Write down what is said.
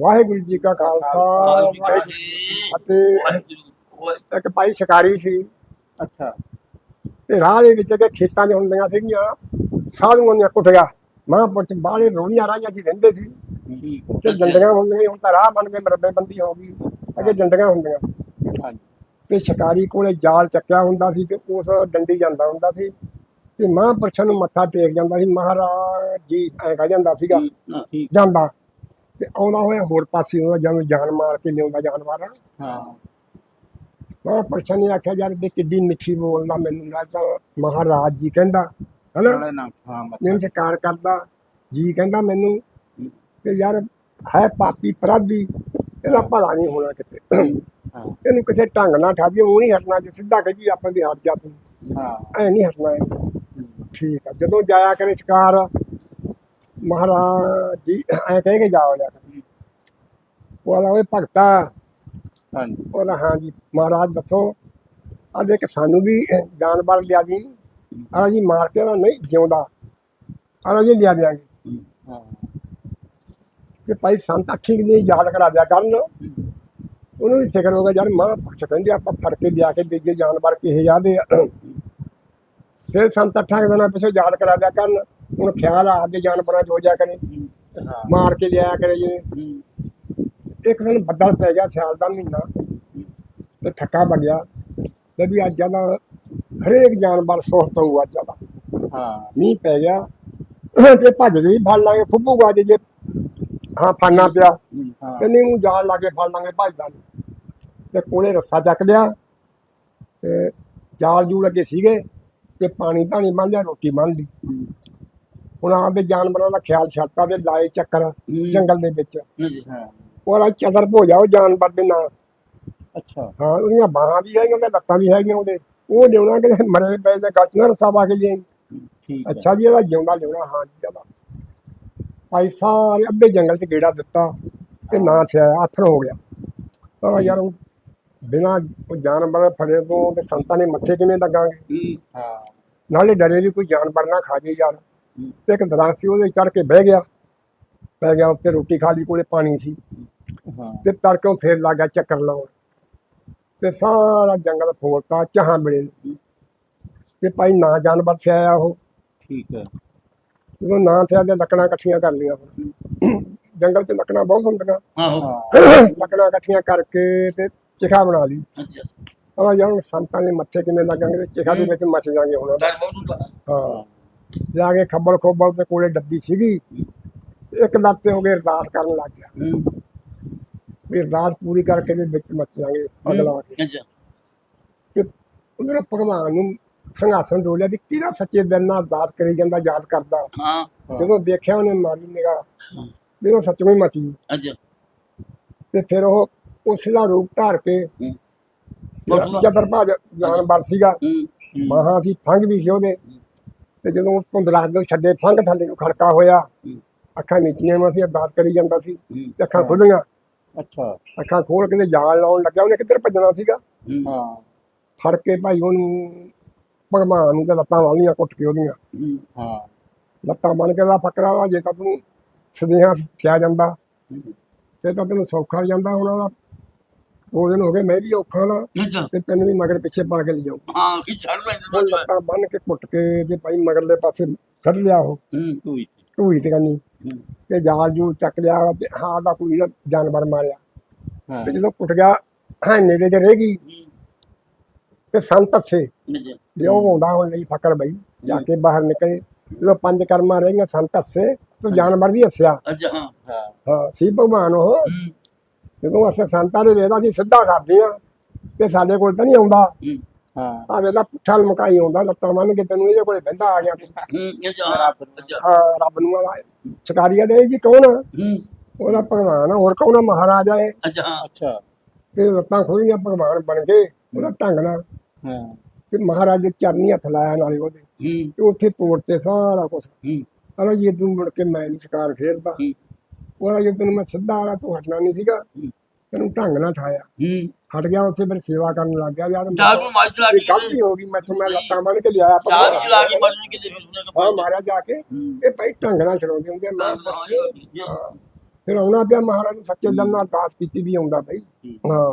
ਵਾਹਿਗੁਰੂ ਜੀ ਕਾ ਖਾਲਸਾ ਵਾਹਿਗੁਰੂ ਜੀ ਕੀ ਫਤਿਹ। ਇੱਕ ਭਾਈ ਸ਼ਿਕਾਰੀ ਸੀ। ਅੱਛਾ। ਤੇ ਰਾਹ ਦੇ ਵਿੱਚ ਕੇ ਖੇਤਾਂ 'ਚ ਹੁੰਦੀਆਂ ਸੀਗੀਆਂ। ਸਾਧੂਆਂ ਦੀਆਂ ਕੁੱਟੀਆਂ। ਮਹਾਂਪੁਰ ਚ ਬਾਹਲੇ ਰੋਣੀਆਂ ਰਾਹੀਆਂ ਜੀ ਰਹਿੰਦੇ ਸੀ। ਤੇ ਜੰਡੀਆਂ ਹੁੰਦੀਆਂ ਹੁਣ ਤਾਂ ਰਾਹ ਬਣ ਕੇ ਮਰਬੇ ਬੰਦੀ ਹੋ ਗਈ। ਅੱਗੇ ਜੰਡੀਆਂ ਹੁੰਦੀਆਂ। ਹਾਂਜੀ। ਤੇ ਸ਼ਿਕਾਰੀ ਕੋਲੇ ਜਾਲ ਚੱਕਿਆ ਹੁੰਦਾ ਸੀ ਤੇ ਉਸ ਡੰਡੀ ਜਾਂਦਾ ਹੁੰਦਾ ਸੀ। ਤੇ ਮਹਾਂਪੁਰਸ਼ਾਂ ਨੂੰ ਮੱਥਾ ਟੇਕ ਜਾਂਦਾ ਸੀ। ਮਹਾਰਾਜ ਜੀ ਐ ਕਹਿ ਜਾਂਦਾ ਸੀਗਾ। ਜਾਂਦਾ। ਤੇ ਆਉਂਦਾ ਹੋਇਆ ਹੋਰ ਪਾਸੇ ਉਹ ਜਦੋਂ ਜਾਨ ਮਾਰ ਕੇ ਲਿਆਉਂਦਾ ਜਾਨਵਰ। ਹਾਂ। ਮਹਾਂਪੁਰਸ਼ਾਂ ਨੇ ਆਖਿਆ ਯਾਰ ਤੇ ਕਿੱਡੀ ਮਿੱਠੀ ਬੋਲਦਾ ਮੈਨੂੰ ਲੱਗਦਾ ਮਹਾਰਾਜ ਜੀ ਕਹਿੰਦਾ ਹਨਾ? ਨਿਮ ਕਾਰ ਕਰਦਾ ਜੀ ਕਹਿੰਦਾ ਮੈਨੂੰ ਤੇ ਯਾਰ ਹੈ ਪਾਪੀ ਅਪਰਾਧੀ ਇਹਦਾ ਭਲਾ ਨਹੀਂ ਹੋਣਾ ਕਿਤੇ। ਹਾਂ। ਇਹਨੂੰ ਕਿਸੇ ਢੰਗ ਨਾਲ ਠਾਦੀ ਉਹ ਨਹੀਂ ਹਟਣਾ ਜੇ ਸਿੱਧਾ ਕਹੀ ਆਪਾਂ ਦੀ ਹਟ ਜਾ ਤੂੰ। ਹਾਂ। ਐ ਨਹੀਂ ਹਟਣਾ। ਠੀਕ ਆ ਜਦੋਂ ਜਾਇਆ ਕਰੇ ਸ਼ਿਕਾਰ ਮਹਾਰਾਜ ਜੀ ਐ ਕਹਿ ਕੇ ਜਾ ਵੜਿਆ ਕਰ। ਉਹ ਆਲਾ ਓਏ ਭਗਤਾ ਹਾਂਜੀ। ਉਹਦਾ ਹਾਂ ਜੀ ਮਹਾਰਾਜ ਦੱਸੋ ਆ ਦੇਖ ਸਾਨੂੰ ਵੀ ਜਾਨਵਰ ਲਿਆ ਦੀ। ਆ ਜੀ ਮਾਰ ਕੇ ਨਾ ਨਹੀਂ ਜਿਉਂਦਾ। ਆ ਜੀ ਲਿਆ ਦਿਆਂਗੇ। ਹਾਂ। ਕਿ ਭਾਈ ਸੰਤ ਕਿ ਨਹੀਂ ਯਾਦ ਕਰਾ ਦਿਆ ਕਰਨ। ਉਹਨੂੰ ਵੀ ਫਿਕਰ ਹੋ ਗਿਆ ਯਾਰ ਮਾਂ ਪੁੱਛ ਕਹਿੰਦੇ ਆਪਾਂ ਫੜ ਕੇ ਲਿਆ ਕੇ ਦੇਈਏ ਜਾਨਵਰ ਕਿਹੇ ਜਾਦੇ ਆ। ਫਿਰ ਸੰਤ ਅੱਠਾਂ ਦਿਨਾਂ ਪਿਛੇ ਯਾਦ ਕਰਾ ਦਿਆ ਕਰਨ। ਹੁਣ ਖਿਆਲ ਆ ਅੱਗੇ ਜਾਨਵਰਾਂ ਹੋ ਜਾ ਕਰੇ ਮਾਰ ਕੇ ਲਿਆਇਆ ਕਰੇ ਜਿਵੇਂ ਇੱਕ ਦਿਨ ਬੱਦਲ ਪੈ ਗਿਆ ਸਿਆਲ ਦਾ ਮਹੀਨਾ ਤੇ ਠੱਕਾ ਵਗਿਆ ਤੇ ਵੀ ਅੱਜ ਦਾ ਹਰੇਕ ਜਾਨਵਰ ਸੁਹਤ ਹੋਊ ਅੱਜ ਦਾ। ਹਾਂ। ਮੀਂਹ ਪੈ ਗਿਆ ਤੇ ਭੱਜ ਕੇ ਵੀ ਫੜ ਲਾਂਗੇ ਫੁੱਬੂਗਾ ਜੇ ਜੇ ਹਾਂ ਫੜਨਾ ਪਿਆ। ਤੇ ਨਹੀਂ ਨੂੰ ਜਾਲ ਲਾ ਕੇ ਫੜ ਲਾਂਗੇ ਭੱਜਦਾ। ਤੇ ਕੋਲੇ ਰੱਸਾ ਚੱਕ ਲਿਆ ਤੇ ਜਾਲ ਜੂਲ ਅੱਗੇ ਸੀਗੇ ਤੇ ਪਾਣੀ ਧਾਣੀ ਬੰਨ ਲਿਆ ਰੋਟੀ ਬੰਨ ਲਈ। ਹੁਣ ਆਪਦੇ ਜਾਨਵਰਾਂ ਦਾ ਖਿਆਲ ਛੱਡਤਾ ਤੇ ਲਾਏ ਚੱਕਰ ਜੰਗਲ ਦੇ ਵਿੱਚ। ਹਾਂ ਉਹਦਾ ਚਦਰ ਭੋ ਜਾਓ ਜਾਨਵਰ ਦੇ ਨਾਂ। ਅੱਛਾ। ਹਾਂ ਉਹਦੀਆਂ ਬਾਹਾਂ ਵੀ ਹੈਗੀਆਂ ਉਹਦੇ ਲੱਤਾਂ ਵੀ ਹੈਗੀਆਂ ਉਹਦੇ। ਉਹ ਲਿਆਉਣਾ ਕਿ ਮਰੇ ਪਏ ਦੇ ਗੱਚ ਨਾ ਰੱਸਾ ਪਾ ਕੇ ਲਿਆਈ। ਠੀਕ ਹੈ। ਅੱਛਾ ਜੀ ਇਹਦਾ ਜਿਉਂਦਾ ਲਿਆਉਣਾ ਹਾਂ ਜੀ ਇਹਦਾ। ਭਾਈ ਸਾਰੇ ਅੱਧੇ ਜੰਗਲ 'ਚ ਗੇੜਾ ਦਿੱਤਾ ਤੇ ਨਾ ਥਿਆ ਆਥਣ ਹੋ ਗਿਆ। ਪਰ ਯਾਰ ਉਹ ਬਿਨਾ ਜਾਨਵਰ ਫੜੇ ਤੋਂ ਤੇ ਸੰਤਾਂ ਨੇ ਮੱਥੇ ਕਿਵੇਂ ਲੱਗਾਂਗੇ? ਹਾਂ ਨਾਲੇ ਡਰੇ ਵੀ ਕੋਈ ਜਾਨਵਰ ਨਾ ਖਾ ਜੇ ਯਾਰ। ਇੱਕ ਦਰਖਤ ਸੀ ਉਹਦੇ ਚੜ ਕੇ ਬਹਿ ਗਿਆ। ਬਹਿ ਗਿਆ ਉੱਤੇ ਰੋਟੀ ਖਾ ਲਈ ਕੋਲੇ ਪਾਣੀ ਸੀ। ਹਾਂ। ਤੇ ਤੜਕੋਂ ਫੇਰ ਲੱਗ ਚੱਕਰ ਲਾਉਣ। ਤੇ ਸਾਰਾ ਜੰਗਲ ਫੋੜਤਾ ਚਾਹਾਂ ਮਿਲੇ। ਤੇ ਭਾਈ ਨਾ ਜਾਨਵਰ ਆਇਆ ਉਹ। ਠੀਕ ਹੈ। ਜਦੋਂ ਨਾ ਤੇ ਆਦੇ ਲੱਕੜਾਂ ਇਕੱਠੀਆਂ ਕਰ ਲਈਆਂ। ਜੰਗਲ 'ਚ ਲੱਕੜਾਂ ਬਹੁਤ ਹੁੰਦੀਆਂ। ਆਹੋ। ਲੱਕੜਾਂ ਇਕੱਠੀਆਂ ਕਰਕੇ ਤੇ ਚਿਖਾ ਬਣਾ ਲਈ। ਅੱਛਾ। ਆ ਯਾਰ ਸੰਤਾਂ ਦੇ ਮੱਥੇ ਕਿਵੇਂ ਲੱਗਾਂਗੇ ਚਿਖਾ ਦੇ ਵਿੱਚ ਮੱਚ ਜਾਾਂਗੇ ਹੁਣ। ਹਾਂ। ਜਾ ਕੇ ਖੱਬਲ ਖੋਬਲ ਤੇ ਕੋਲੇ ਡੱਬੀ ਸੀਗੀ ਇੱਕ ਲੱਤ ਤੇ ਹੋ ਗਏ ਅਰਦਾਸ ਕਰਨ ਲੱਗ ਗਿਆ। ਵੀ ਅਰਦਾਸ ਪੂਰੀ ਕਰਕੇ ਵੀ ਵਿੱਚ ਮੱਚ ਜਾਾਂਗੇ ਅਗਲਾ। ਕੇ ਅੱਛਾ। ਤੇ ਉਹਨੇ ਭਗਵਾਨ ਨੂੰ ਸੰਘਾਸਨ ਡੋਲਿਆ ਵੀ ਕਿਹੜਾ ਸੱਚੇ ਦਿਲ ਨਾਲ ਅਰਦਾਸ ਕਰੀ ਜਾਂਦਾ ਯਾਦ ਕਰਦਾ। ਹਾਂ। ਜਦੋਂ ਦੇਖਿਆ ਉਹਨੇ ਮਾਰੀ ਨਿਗਾਹ ਵੀ ਉਹ ਸੱਚਮੁੱਚ ਮੱਚੀ ਅੱਛਾ। ਤੇ ਫਿਰ ਉਹ ਉਸ ਦਾ ਰੂਪ ਧਾਰ ਕੇ ਹੂੰ। ਜਦਰ ਭਾਜ ਜਾਨਵਰ ਸੀਗਾ ਹੂੰ। ਮਹਾਂ ਸੀ ਫੰਗ ਵੀ ਸੀ ਉਹਦੇ। ਤੇ ਜਦੋਂ ਉਹ ਧੁੰਦਲਾ ਦੇ ਛੱਡੇ ਫੰਗ ਥੱਲੇ ਨੂੰ ਖੜਕਾ ਹੋਇਆ ਅੱਖਾਂ ਨੀਚੀਆਂ ਮੈਂ ਸੀ ਅਰਦਾਸ ਕਰੀ ਜਾਂਦਾ ਸੀ ਤੇ ਅੱਖਾਂ ਖੁੱਲੀਆਂ ਅੱਛਾ। ਅੱਖਾਂ ਖੋਲ ਕੇ ਜਾਲ ਲਾਉਣ ਲੱਗਿਆ ਉਹਨੇ ਕਿੱਧਰ ਭੱਜਣਾ ਸੀਗਾ? ਹੂੰ। ਫੜ ਕੇ ਭਾਈ ਉਹਨੂੰ ਭਗਵਾਨ ਨੂੰ ਲੱਤਾਂ ਵਾਲੀਆਂ ਕੁੱਟ ਕੇ ਉਹਦੀਆਂ। ਹੂੰ। ਲੱਤਾਂ ਬੰਨ ਕੇ ਦਾ ਫਕਰਾ ਵਾ ਜੇ ਤਾਂ ਤੂੰ ਸਨੇਹਾ ਸਿਆ ਜਾਂਦਾ ਤੇ ਤਾਂ ਤੈਨੂੰ ਸੌਖਾ ਜਾਂਦਾ ਹੁਣ ਉਹਦਾ ਦੋ ਦਿਨ ਹੋ ਗਏ ਮੈਂ ਵੀ ਔਖਾ ਨਾ ਅੱਛਾ। ਤੇ ਤੈਨੂੰ ਵੀ ਮਗਰ ਪਿੱਛੇ ਪਾ ਕੇ ਲਿਜਾਉ ਹਾਂ ਕੀ ਛੱਡ ਉਹ ਲੈਂਦੇ ਲੱਤਾਂ ਬੰਨ ਕੇ ਕੁੱਟ ਕੇ ਤੇ ਭਾਈ ਮਗਰਲੇ ਪਾਸੇ ਕੱਢ ਲਿਆ ਉਹ। ਹੂੰ ਤੂੰ। ਢੂਈ ਤੇ ਕੰਨੀ। ਤੇ ਜਾਲ ਜੂਲ ਚੱਕ ਲਿਆ ਤੇ ਹਾਂ ਦਾ ਕੋਈ ਨਾ ਜਾਨਵਰ ਮਾਰਿਆ। ਤੇ ਜਦੋਂ ਕੁੱਟ ਗਿਆ ਹਾਂ ਨੇੜੇ ਤੇ ਰਹਿ ਗਈ। ਤੇ ਸੰਤ ਅੱਛੇ। ਅੱਛਾ ਲਿਓ ਆਉਂਦਾ ਹੁਣ ਲਈ ਫਕਰ ਬਈ ਜਾ ਕੇ ਬਾਹਰ ਨਿਕਲੇ। ਜਦੋਂ ਪੰਜ ਕਰਮਾਂ ਰਹਿ ਗਈਆਂ ਸੰਤ ਹੱਸੇ ਤੇ ਜਾਨਵਰ ਵੀ ਹੱਸਿਆ। ਅੱਛਾ ਹਾਂ। ਹਾਂ। ਸੀ ਭਗਵਾਨ ਉਹ। ਜਦੋਂ ਅਸੀਂ ਸੰਤਾਂ ਦੇ ਵੇਲਾ ਦੀ ਸਿੱਧਾ ਕਰਦੇ ਆ ਤੇ ਸਾਡੇ ਕੋਲ ਤਾਂ ਨਹੀਂ ਆਉਂਦਾ। ਹੂੰ ਆ ਵੇਲਾ ਪੁੱਠਾ ਲਮਕਾਈ ਆਉਂਦਾ ਲੱਤਾਂ ਮੰਨ ਕੇ ਤੈਨੂੰ ਇਹਦੇ ਕੋਲੇ ਬਹਿੰਦਾ ਆ ਗਿਆ ਤੂੰ। ਹੂੰ ਰੱਬ ਨੂੰ। ਆ ਸ਼ਿਕਾਰੀਆ ਦੇ ਜੀ ਕੌਣ ਉਹਦਾ ਭਗਵਾਨ ਹੋਰ ਕੌਣ ਆ? ਮਹਾਰਾਜਾ ਹੈ ਅੱਛਾ ਅੱਛਾ। ਤੇ ਲੱਤਾਂ ਖੋਲੀਆਂ ਭਗਵਾਨ ਬਣ ਗਏ ਉਹਦਾ ਢੰਗ ਨਾਲ। ਹਾਂ। ਤੇ ਮਹਾਰਾਜ ਦੇ ਚਰਨੀ ਹੱਥ ਲਾਇਆ ਨਾਲੇ ਉਹਦੇ। ਹੂੰ। ਤੇ ਉੱਥੇ ਤੋੜਤੇ ਸਾਰਾ ਕੁਝ ਹੂੰ। ਕਹਿੰਦਾ ਜੀ ਤੂੰ ਮੁੜ ਕੇ ਮੈਂ ਨਹੀਂ ਸ਼ਿਕਾਰ ਖੇਡਦਾ। ਹੂੰ। ਉਹਦਾ ਜੇ ਤੈਨੂੰ ਮੈਂ ਸਿੱਧਾ ਆਲਾ ਤੂੰ ਹਟਣਾ ਨਹੀਂ ਸੀਗਾ। ਤੈਨੂੰ ਢੰਗ ਨਾਲ ਠਾਇਆ। ਹੂੰ। ਹਟ ਗਿਆ ਉੱਥੇ ਫਿਰ ਸੇਵਾ ਕਰਨ ਲੱਗ ਗਿਆ। ਯਾਰ ਚਾਰ ਨੂੰ ਮਾਰ ਚਲਾ ਕੇ ਗਲਤੀ ਹੋ। ਗਈ ਮੈਂ ਮੈਂ ਲੱਤਾਂ ਬੰਨ ਕੇ ਲਿਆਇਆ ਚਾਰ ਚਲਾ ਕੇ ਮਰਨ ਕਿਤੇ ਫਿਰ ਉਹਨੇ ਹਾਂ ਮਾਰਿਆ ਜਾ ਕੇ। ਇਹ ਭਾਈ ਢੰਗ ਨਾਲ ਚਲਾਉਂਦੇ ਹੁੰਦੇ ਮੈਂ ਫਿਰ ਆਉਣਾ ਪਿਆ ਮਹਾਰਾਜ ਨੂੰ ਸੱਚੇ ਦਿਲ ਨਾਲ ਅਰਦਾਸ ਕੀਤੀ ਵੀ ਆਉਂਦਾ ਬਈ ਹਾਂ।